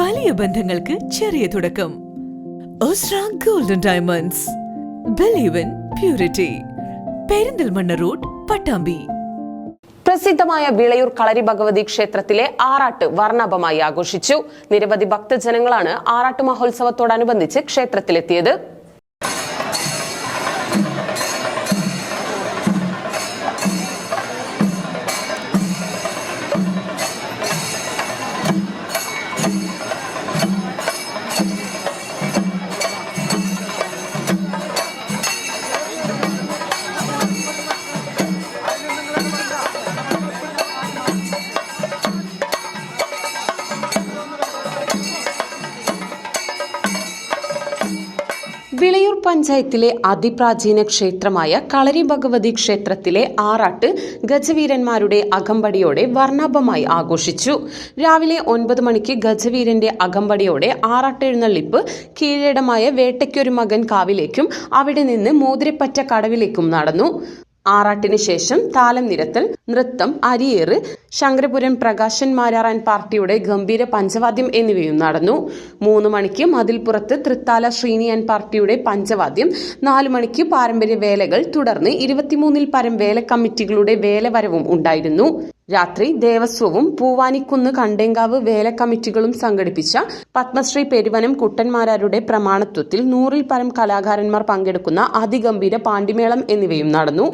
വലിയ ബന്ധങ്ങൾക്ക് ചെറിയ തുടക്കം. Golden diamonds believe in purity Perinthalmanna road Pattambi. പ്രസിദ്ധമായ വിളയൂർ കളരി ഭഗവതി ക്ഷേത്രത്തിലെ ആറാട്ട് വർണാഭമായി ആഘോഷിച്ചു. നിരവധി ഭക്തജനങ്ങളാണ് ആറാട്ട് മഹോത്സവത്തോടനുബന്ധിച്ച് ക്ഷേത്രത്തിലെത്തിയത്. വിളയൂർ പഞ്ചായത്തിലെ അതിപ്രാചീന ക്ഷേത്രമായ കളരി ഭഗവതി ക്ഷേത്രത്തിലെ ആറാട്ട് ഗജവീരന്മാരുടെ അകമ്പടിയോടെ വർണാഭമായി ആഘോഷിച്ചു. രാവിലെ ഒൻപത് മണിക്ക് ഗജവീരന്റെ അകമ്പടിയോടെ ആറാട്ടെഴുന്നള്ളിപ്പ് കീഴടമായ വേട്ടയ്ക്കൊരു മകൻ കാവിലേക്കും അവിടെ നിന്ന് മോതിരപ്പറ്റ കടവിലേക്കും നടന്നു. ആറാട്ടിന് ശേഷം താലം നിരത്തൽ നൃത്തം അരിയേറ് ശങ്കരപുരം പ്രകാശൻ മാരാറാൻ പാർട്ടിയുടെ ഗംഭീര പഞ്ചവാദ്യം എന്നിവയും നടന്നു. മൂന്ന് മണിക്ക് മതിൽപ്പുറത്ത് തൃത്താല ശ്രീനിയൻ പാർട്ടിയുടെ പഞ്ചവാദ്യം നാലു മണിക്ക് പാരമ്പര്യ വേലകൾ തുടർന്ന് ഇരുപത്തിമൂന്നിൽ പരം വേല കമ്മിറ്റികളുടെ വേലവരവും ഉണ്ടായിരുന്നു. രാത്രി ദേവസ്വവും പൂവാനിക്കുന്ന് കണ്ടേങ്കാവ് വേല കമ്മിറ്റികളും സംഘടിപ്പിച്ച പത്മശ്രീ പെരുവനം കുട്ടന്മാരാരുടെ പ്രമാണത്വത്തിൽ നൂറിൽ പരം കലാകാരന്മാർ പങ്കെടുക്കുന്ന അതിഗംഭീര പാണ്ടിമേളം എന്നിവയും നടന്നു.